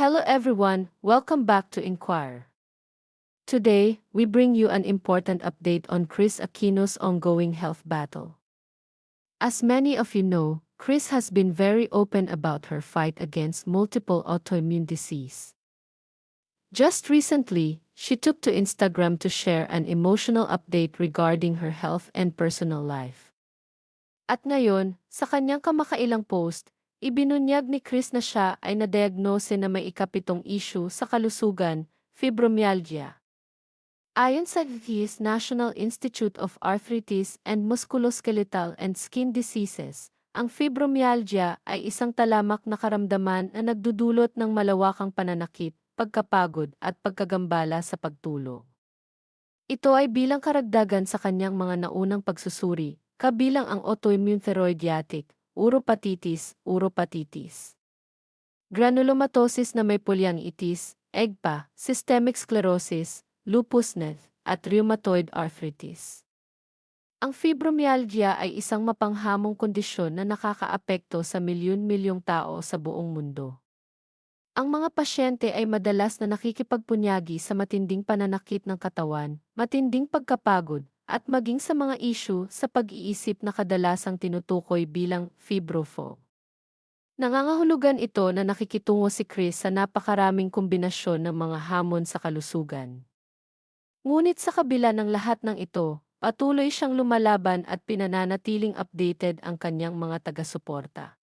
Hello everyone, welcome back to Inquire. Today, we bring you an important update on Chris Aquino's ongoing health battle. As many of you know, Chris has been very open about her fight against multiple autoimmune disease. Just recently, she took to Instagram to share an emotional update regarding her health and personal life. At ngayon, sa kanyang kamakailang post, ibinunyag ni Chris na siya ay na-diagnose na may ikapitong issue sa kalusugan, fibromyalgia. Ayon sa HIS National Institute of Arthritis and Musculoskeletal and Skin Diseases, ang fibromyalgia ay isang talamak na karamdaman na nagdudulot ng malawakang pananakit, pagkapagod at pagkagambala sa pagtulog. Ito ay bilang karagdagan sa kanyang mga naunang pagsusuri, kabilang ang autoimmune thyroidiatic, uropatitis, uropatitis. Granulomatosis na may polyangitis, EGPA, systemic sclerosis, lupus nephritis, at rheumatoid arthritis. Ang fibromyalgia ay isang mapanghamong kondisyon na nakakaapekto sa milyon-milyong tao sa buong mundo. Ang mga pasyente ay madalas na nakikipagpunyagi sa matinding pananakit ng katawan, matinding pagkapagod, at maging sa mga issue sa pag-iisip na kadalasang tinutukoy bilang fibrofo. Nangangahulugan ito na nakikitungo si Chris sa napakaraming kombinasyon ng mga hamon sa kalusugan. Ngunit sa kabila ng lahat ng ito, patuloy siyang lumalaban at pinananatiling updated ang kanyang mga taga-suporta.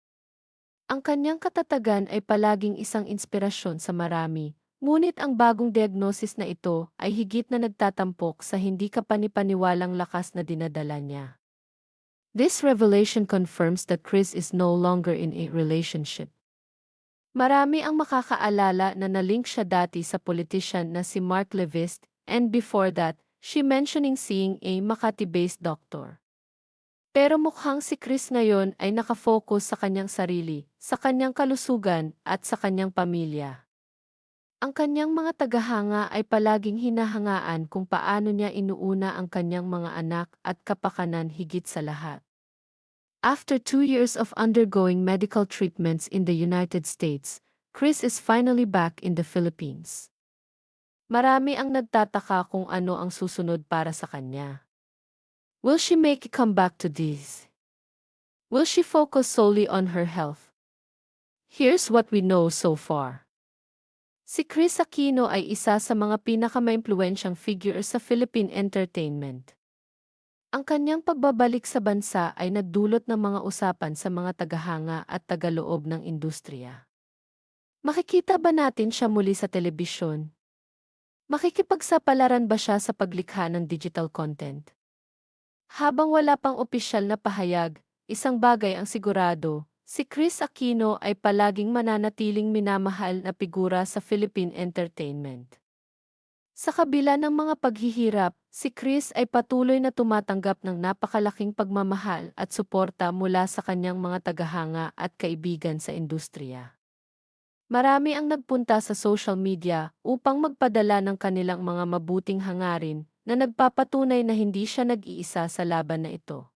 Ang kanyang katatagan ay palaging isang inspirasyon sa marami, ngunit ang bagong diagnosis na ito ay higit na nagtatampok sa hindi kapanipaniwalang lakas na dinadala niya. This revelation confirms that Chris is no longer in a relationship. Marami ang makakaalala na nalink siya dati sa politician na si Mark Levist and before that, she mentioning seeing a Makati-based doctor. Pero mukhang si Chris ngayon ay nakafocus sa kanyang sarili, sa kanyang kalusugan, at sa kanyang pamilya. Ang kanyang mga tagahanga ay palaging hinahangaan kung paano niya inuuna ang kanyang mga anak at kapakanan higit sa lahat. After two years of undergoing medical treatments in the United States, Chris is finally back in the Philippines. Marami ang nagtataka kung ano ang susunod para sa kanya. Will she make a comeback to this? Will she focus solely on her health? Here's what we know so far. Si Chris Aquino ay isa sa mga pinakamaimpluwensyang figure sa Philippine entertainment. Ang kanyang pagbabalik sa bansa ay nagdulot ng mga usapan sa mga tagahanga at tagaloob ng industriya. Makikita ba natin siya muli sa telebisyon, Makikipagsapalaran ba siya sa paglikha ng digital content? Habang wala pang opisyal na pahayag, isang bagay ang sigurado, si Chris Aquino ay palaging mananatiling minamahal na figura sa Philippine entertainment. Sa kabila ng mga paghihirap, si Chris ay patuloy na tumatanggap ng napakalaking pagmamahal at suporta mula sa kanyang mga tagahanga at kaibigan sa industriya. Marami ang nagpunta sa social media upang magpadala ng kanilang mga mabuting hangarin na nagpapatunay na hindi siya nag-iisa sa laban na ito.